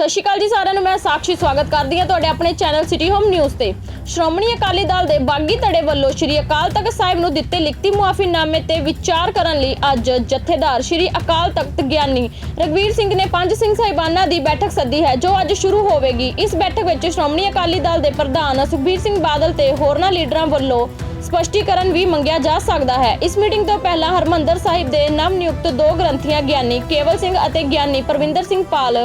ਸਤਿ ਸ਼੍ਰੀ ਅਕਾਲ ਜੀ ਸਾਰਿਆਂ ਨੂੰ, ਮੈਂ ਸਾਕਸ਼ੀ ਸਵਾਗਤ ਕਰਦੀ ਹਾਂ ਤੁਹਾਡੇ ਆਪਣੇ ਚੈਨਲ ਸਿਟੀ ਹੋਮ ਨਿਊਜ਼ ਤੇ। ਸ਼੍ਰੋਮਣੀ ਅਕਾਲੀ ਦਲ ਦੇ ਬਾਗੀ ਧੜੇ ਵੱਲੋਂ ਸ਼੍ਰੀ ਅਕਾਲ ਤਖਤ ਸਾਹਿਬ ਨੂੰ ਦਿੱਤੇ ਲਿਖਤੀ ਮੁਆਫੀਨਾਮੇ ਤੇ ਵਿਚਾਰ ਕਰਨ ਲਈ ਅੱਜ ਜਥੇਦਾਰ ਸ਼੍ਰੀ ਅਕਾਲ ਤਖਤ ਗਿਆਨੀ ਰਗਵੀਰ ਸਿੰਘ ਨੇ ਪੰਜ ਸਿੰਘ ਸਾਹਿਬਾਨਾਂ ਦੀ ਬੈਠਕ ਸੱਦੀ ਹੈ, ਜੋ ਅੱਜ ਸ਼ੁਰੂ ਹੋਵੇਗੀ। ਇਸ ਬੈਠਕ ਵਿੱਚ ਸ਼੍ਰੋਮਣੀ ਅਕਾਲੀ ਦਲ ਦੇ ਪ੍ਰਧਾਨ ਸੁਖਬੀਰ ਸਿੰਘ ਬਾਦਲ ਤੇ ਹੋਰਨਾਂ ਲੀਡਰਾਂ ਵੱਲੋਂ ਸਪਸ਼ਟੀਕਰਨ ਵੀ ਮੰਗਿਆ ਜਾ ਸਕਦਾ ਹੈ। ਇਸ ਮੀਟਿੰਗ ਤੋਂ ਪਹਿਲਾਂ ਹਰਮੰਦਰ ਸਾਹਿਬ ਦੇ ਨਵ ਨਿਯੁਕਤ ਦੋ ਗ੍ਰੰਥੀਆਂ ਗਿਆਨੀ ਕੇਵਲ ਸਿੰਘ ਅਤੇ ਗਿਆਨੀ ਪਰਵਿੰਦਰ ਸਿੰਘ ਪਾਲ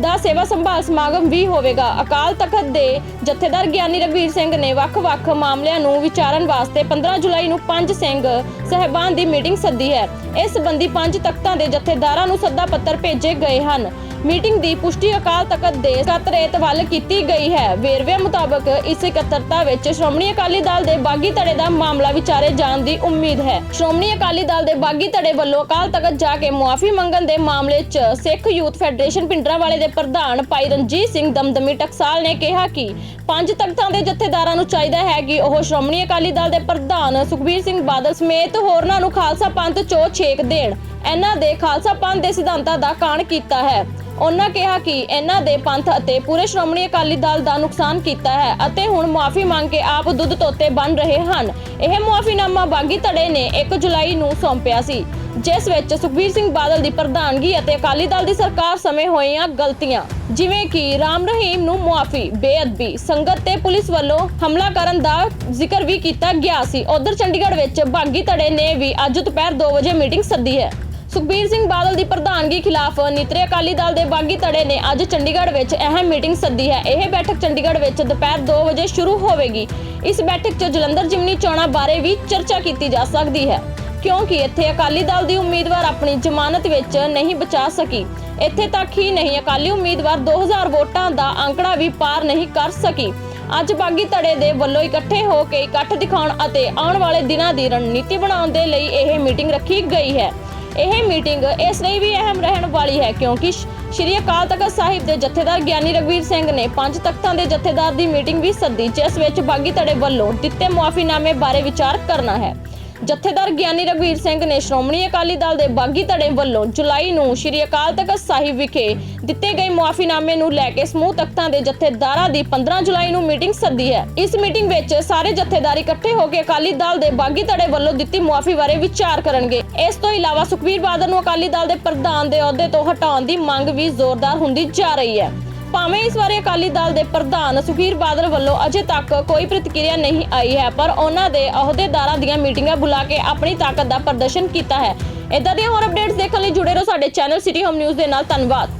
ਦਾ ਸੇਵਾ ਸੰਭਾਲ ਸਮਾਗਮ ਵੀ ਹੋਵੇਗਾ। ਅਕਾਲ ਤਖਤ ਦੇ ਜਥੇਦਾਰ ਗਿਆਨੀ ਰਗਵੀਰ ਸਿੰਘ ਨੇ ਵੱਖ-ਵੱਖ ਮਾਮਲਿਆਂ ਨੂੰ ਵਿਚਾਰਨ ਵਾਸਤੇ 15 ਜੁਲਾਈ ਨੂੰ ਪੰਜ ਸਿੰਘ ਸਹਿਬਾਨ ਦੀ ਮੀਟਿੰਗ ਸੱਦੀ ਹੈ। ਇਸ ਸੰਬੰਧੀ ਪੰਜ ਤਖਤਾਂ ਦੇ ਜਥੇਦਾਰਾਂ ਨੂੰ ਸੱਦਾ ਪੱਤਰ ਭੇਜੇ ਗਏ ਹਨ। ਮੀਟਿੰਗ ਦੀ ਪੁਸ਼ਟੀ ਅਕਾਲ ਤਖਤ ਦੇ ਸਕੱਤਰੇਤ ਵੱਲ ਕੀਤੀ ਗਈ ਹੈ। ਵੇਰਵਿਆਂ ਮੁਤਾਬਕ ਇਸ ਇਕੱਤਰਤਾ ਵਿੱਚ ਸ਼੍ਰੋਮਣੀ ਅਕਾਲੀ ਦਲ ਦੇ ਬਾਗੀ ਧੜੇ ਦਾ ਮਾਮਲਾ ਵਿਚਾਰੇ ਜਾਣ ਦੀ ਉਮੀਦ ਹੈ। ਸ਼੍ਰੋਮਣੀ ਅਕਾਲੀ ਦਲ ਦੇ ਬਾਗੀ ਧੜੇ ਵੱਲੋਂ ਅਕਾਲ ਤਖਤ ਜਾ ਕੇ ਮੁਆਫੀ ਮੰਗਣ ਦੇ ਮਾਮਲੇ 'ਚ ਸਿੱਖ ਯੂਥ ਫੈਡਰੇਸ਼ਨ ਪਿੰਡਰਾਂਵਾਲੇ ਦੇ ਪ੍ਰਧਾਨ ਭਾਈ ਰਣਜੀਤ ਸਿੰਘ ਦਮਦਮੀ ਟਕਸਾਲ ਨੇ ਕਿਹਾ ਕਿ ਪੰਜ ਤਖਤਾਂ ਦੇ ਜਥੇਦਾਰਾਂ ਨੂੰ ਚਾਹੀਦਾ ਹੈ ਕਿ ਉਹ ਸ਼੍ਰੋਮਣੀ ਅਕਾਲੀ ਦਲ ਦੇ ਪ੍ਰਧਾਨ ਸੁਖਬੀਰ ਸਿੰਘ ਬਾਦਲ ਸਮੇਤ ਹੋਰਨਾਂ ਨੂੰ ਖਾਲਸਾ ਪੰਥ 'ਚੋਂ ਛੇਕ ਦੇਣ। ਇਹਨਾਂ ਦੇ ਖਾਲਸਾ ਪੰਥ ਦੇ ਸਿਧਾਂਤਾਂ ਦਾ ਕਾਣ ਕੀਤਾ ਹੈ। ਉਹਨਾਂ ਕਿਹਾ ਕਿ ਇਹਨਾਂ ਦੇ ਪੰਥ ਅਤੇ ਪੂਰੇ ਸ਼੍ਰੋਮਣੀ ਅਕਾਲੀ ਦਲ ਦਾ ਨੁਕਸਾਨ ਕੀਤਾ ਹੈ ਅਤੇ ਹੁਣ ਮੁਆਫੀ ਮੰਗ ਕੇ ਆਪ ਦੁੱਧ ਤੋਤੇ ਬਣ ਰਹੇ ਹਨ। ਇਹ ਮੁਆਫੀਨਾਮਾ ਬਾਗੀ ਧੜੇ ਨੇ 1 ਜੁਲਾਈ ਨੂੰ ਸੌਂਪਿਆ ਸੀ। ਜਿਸ ਵਿੱਚ ਸੁਖਬੀਰ ਸਿੰਘ ਬਾਦਲ ਦੀ ਪ੍ਰਧਾਨਗੀ ਅਤੇ ਅਕਾਲੀ ਦਲ ਦੀ ਸਰਕਾਰ ਸਮੇਂ ਹੋਈਆਂ ਗਲਤੀਆਂ, ਜਿਵੇਂ ਕਿ ਰਾਮ ਰਹੀਮ ਨੂੰ ਮੁਆਫੀ, ਬੇਅਦਬੀ, ਸੰਗਤ ਤੇ ਪੁਲਿਸ ਵੱਲੋਂ ਹਮਲਾ ਕਰਨ ਦਾ ਜ਼ਿਕਰ ਵੀ ਕੀਤਾ ਗਿਆ ਸੀ। ਉਧਰ ਚੰਡੀਗੜ੍ਹ ਵਿੱਚ ਬਾਗੀ ਧੜੇ ਨੇ ਵੀ ਅੱਜ ਦੁਪਹਿਰ 2 ਵਜੇ ਮੀਟਿੰਗ ਸੱਦੀ ਹੈ। ਸੁਖਬੀਰ ਸਿੰਘ ਬਾਦਲ ਦੀ ਪ੍ਰਧਾਨਗੀ ਖਿਲਾਫ ਨਿਤਰੇ ਅਕਾਲੀ ਦਲ ਦੇ ਬਾਗੀ ਧੜੇ ਨੇ ਅੱਜ ਚੰਡੀਗੜ੍ਹ ਵਿੱਚ ਅਹਿਮ ਮੀਟਿੰਗ ਸੱਦੀ ਹੈ। ਇਹ ਬੈਠਕ ਚੰਡੀਗੜ੍ਹ ਵਿੱਚ ਦੁਪਹਿਰ 2 ਵਜੇ ਸ਼ੁਰੂ ਹੋਵੇਗੀ। ਇਸ ਬੈਠਕ 'ਚ ਜਲੰਧਰ ਜਿਮਨੀ ਚੋਣਾਂ ਬਾਰੇ ਵੀ ਚਰਚਾ ਕੀਤੀ ਜਾ ਸਕਦੀ ਹੈ। ਕਿਉਂਕਿ ਇੱਥੇ ਅਕਾਲੀ ਦਲ ਦੀ ਉਮੀਦਵਾਰ ਆਪਣੀ ਜ਼ਮਾਨਤ ਵਿੱਚ ਨਹੀਂ ਬਚਾ ਸਕੀ। ਇੱਥੇ ਤੱਕ ਹੀ ਨਹੀਂ ਅਕਾਲੀ ਉਮੀਦਵਾਰ 2000 ਵੋਟਾਂ ਦਾ ਅੰਕੜਾ ਵੀ ਪਾਰ ਨਹੀਂ ਕਰ ਸਕੀ। ਅੱਜ ਬਾਗੀ ਧੜੇ ਦੇ ਵੱਲੋਂ ਇਕੱਠੇ ਹੋ ਕੇ ਇਕੱਠ ਦਿਖਾਉਣ ਅਤੇ ਆਉਣ ਵਾਲੇ ਦਿਨਾਂ ਦੀ ਰਣਨੀਤੀ ਬਣਾਉਣ ਦੇ ਲਈ ਇਹ ਮੀਟਿੰਗ ਰੱਖੀ ਗਈ ਹੈ। ਇਹ ਮੀਟਿੰਗ ਇਸ ਲਈ ਵੀ ਅਹਿਮ ਰਹਿਣ ਵਾਲੀ ਹੈ ਕਿਉਂਕਿ ਸ਼੍ਰੀ ਅਕਾਲ ਤਖਤ ਸਾਹਿਬ ਦੇ ਜਥੇਦਾਰ ਗਿਆਨੀ ਰਗਵੀਰ ਸਿੰਘ ਨੇ ਪੰਜ ਤਖਤਾਂ ਦੇ ਜਥੇਦਾਰ ਦੀ ਮੀਟਿੰਗ ਵੀ ਸੱਦੀ, ਜਿਸ ਵਿੱਚ ਬਾਗੀ ਧੜੇ ਵੱਲੋਂ ਦਿੱਤੇ ਮੁਆਫੀਨਾਮੇ ਬਾਰੇ ਵਿਚਾਰ ਕਰਨਾ ਹੈ। ਜਥੇਦਾਰ ਗਿਆਨੀ ਰਗਵੀਰ ਸਿੰਘ ਨੇ ਸ਼੍ਰੋਮਣੀ ਅਕਾਲੀ ਦਲ ਦੇ ਬਾਗੀ ਧੜੇ ਵੱਲੋਂ ਜੁਲਾਈ ਨੂੰ ਸ਼੍ਰੀ ਅਕਾਲ ਤਖਤ ਸਾਹਿਬ ਵਿਖੇ ਦਿੱਤੇ ਗਏ ਮੁਆਫੀਨਾਮੇ ਨੂੰ ਲੈ ਕੇ ਸਮੂਹ ਤਖਤਾਂ ਦੇ ਜਥੇਦਾਰਾਂ ਦੀ 15 ਜੁਲਾਈ ਨੂੰ ਮੀਟਿੰਗ ਸੱਦੀ ਹੈ। ਇਸ ਮੀਟਿੰਗ ਵਿੱਚ ਸਾਰੇ ਜਥੇਦਾਰ ਇਕੱਠੇ ਹੋ ਕੇ ਅਕਾਲੀ ਦਲ ਦੇ ਬਾਗੀ ਧੜੇ ਵੱਲੋਂ ਦਿੱਤੀ ਮੁਆਫੀ ਬਾਰੇ ਵਿਚਾਰ ਕਰਨਗੇ। ਇਸ ਤੋਂ ਇਲਾਵਾ ਸੁਖਬੀਰ ਬਾਦਲ ਨੂੰ ਅਕਾਲੀ ਦਲ ਦੇ ਪ੍ਰਧਾਨ ਦੇ ਅਹੁਦੇ ਤੋਂ ਹਟਾਉਣ ਦੀ ਮੰਗ ਵੀ ਜ਼ੋਰਦਾਰ ਹੁੰਦੀ ਜਾ ਰਹੀ ਹੈ। ਭਾਵੇਂ ਇਸ ਬਾਰੇ ਅਕਾਲੀ ਦਲ ਦੇ ਪ੍ਰਧਾਨ ਸੁਖਬੀਰ ਬਾਦਲ ਵੱਲੋਂ ਅਜੇ ਤੱਕ ਕੋਈ ਪ੍ਰਤੀਕਿਰਿਆ ਨਹੀਂ ਆਈ ਹੈ, ਪਰ ਉਹਨਾਂ ਦੇ ਅਹੁਦੇਦਾਰਾਂ ਦੀਆਂ ਮੀਟਿੰਗਾਂ ਬੁਲਾ ਕੇ ਆਪਣੀ ਤਾਕਤ ਦਾ ਪ੍ਰਦਰਸ਼ਨ ਕੀਤਾ ਹੈ। ਇਦਾਂ ਦੀਆਂ ਹੋਰ ਅਪਡੇਟਸ ਦੇਖਣ ਲਈ ਜੁੜੇ ਰਹੋ ਸਾਡੇ ਚੈਨਲ ਸਿਟੀ ਹੋਮ ਨਿਊਜ਼ ਦੇ ਨਾਲ। ਧੰਨਵਾਦ।